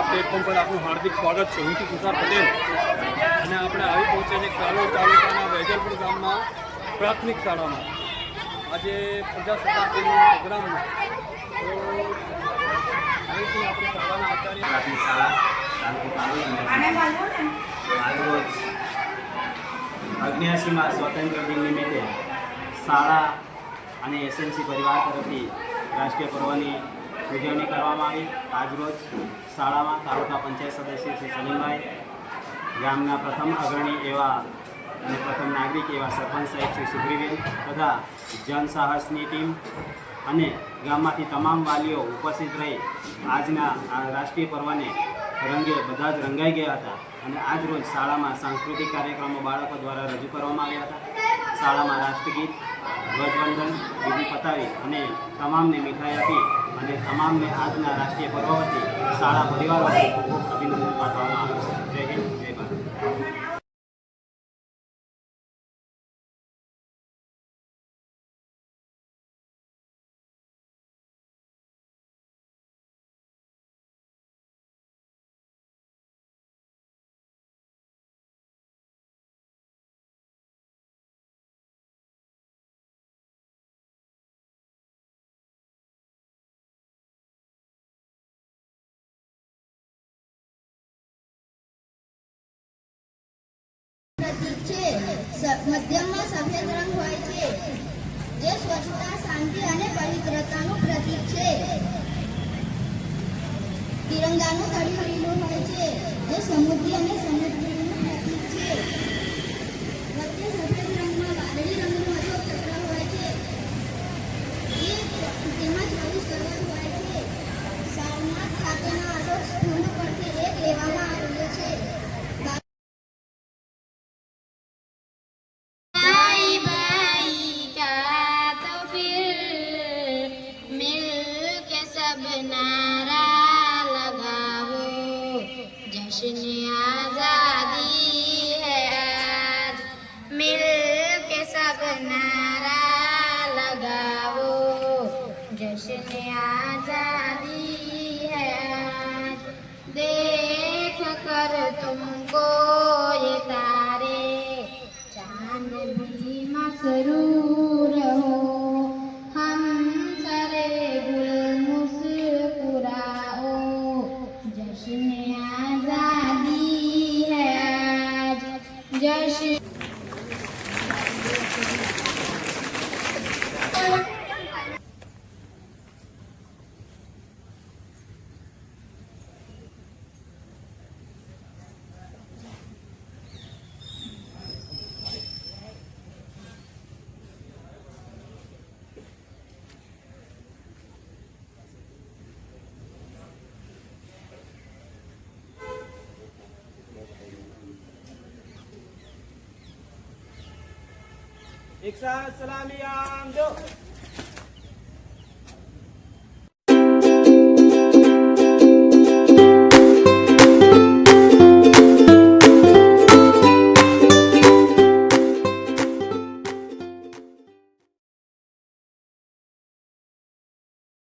ન્યૂઝના platform પર આપનું હાર્દિક સ્વાગત છે. હું છું તુષાર પટેલ. અને આપણે આવી પહોંચ્યા છે કાલોડ તાલુકાના વેજલપુર ગામમાં પ્રાથમિક શાળામાં આજે પ્રજાસત્તાક દિનનો પ્રોગ્રામ અહીંથી આપણી શાળાના આચાર્ય. પ્રાથમિક શાળા અગ્નિયાસીમાં સ્વતંત્ર દિન નિમિત્તે શાળા અને એસએમસી પરિવાર તરફથી રાષ્ટ્રીય પર્વની ઉજવણી કરવામાં આવી. આજરોજ શાળામાં તાલુકા પંચાયત સદસ્ય શ્રી સલીમભાઈ. ગામના પ્રથમ અગ્રણી એવા અને પ્રથમ નાગરિક એવા સરપંચ સાહેબ શ્રી સુગ્રીબેન તથા જનસાહસની ટીમ અને ગામમાંથી તમામ વાલીઓ ઉપસ્થિત રહી. આજના આ રાષ્ટ્રીય પર્વને રંગે બધા જ રંગાઈ ગયા હતા અને આજ રોજ શાળામાં સાંસ્કૃતિક કાર્યક્રમો બાળકો દ્વારા રજૂ કરવામાં આવ્યા હતા. શાળામાં રાષ્ટ્રગીત ધ્વજવંદન વિધિ પતાવી અને તમામને મીઠાઈ આપી અને તમામને આજના રાષ્ટ્રીય પર્વ વતી શાળા પરિવાર વતી ખૂબ અભિનંદન પાઠવવામાં આવે છે. પ્રતીક છે. મધ્યમાં સફેદ રંગ હોય છે. જે સ્વચ્છતા, શાંતિ અને પવિત્રતાનું પ્રતીક છે. તિરંગાનું તળી હોય जश्न आज़ादी है आज। मिल के सब नारा लगाओ। जश्न आज़ादी है आज। देख कर तुमको ये तारे। चाँद भी मसरूर Congratulations. એક સલામી આમ જો.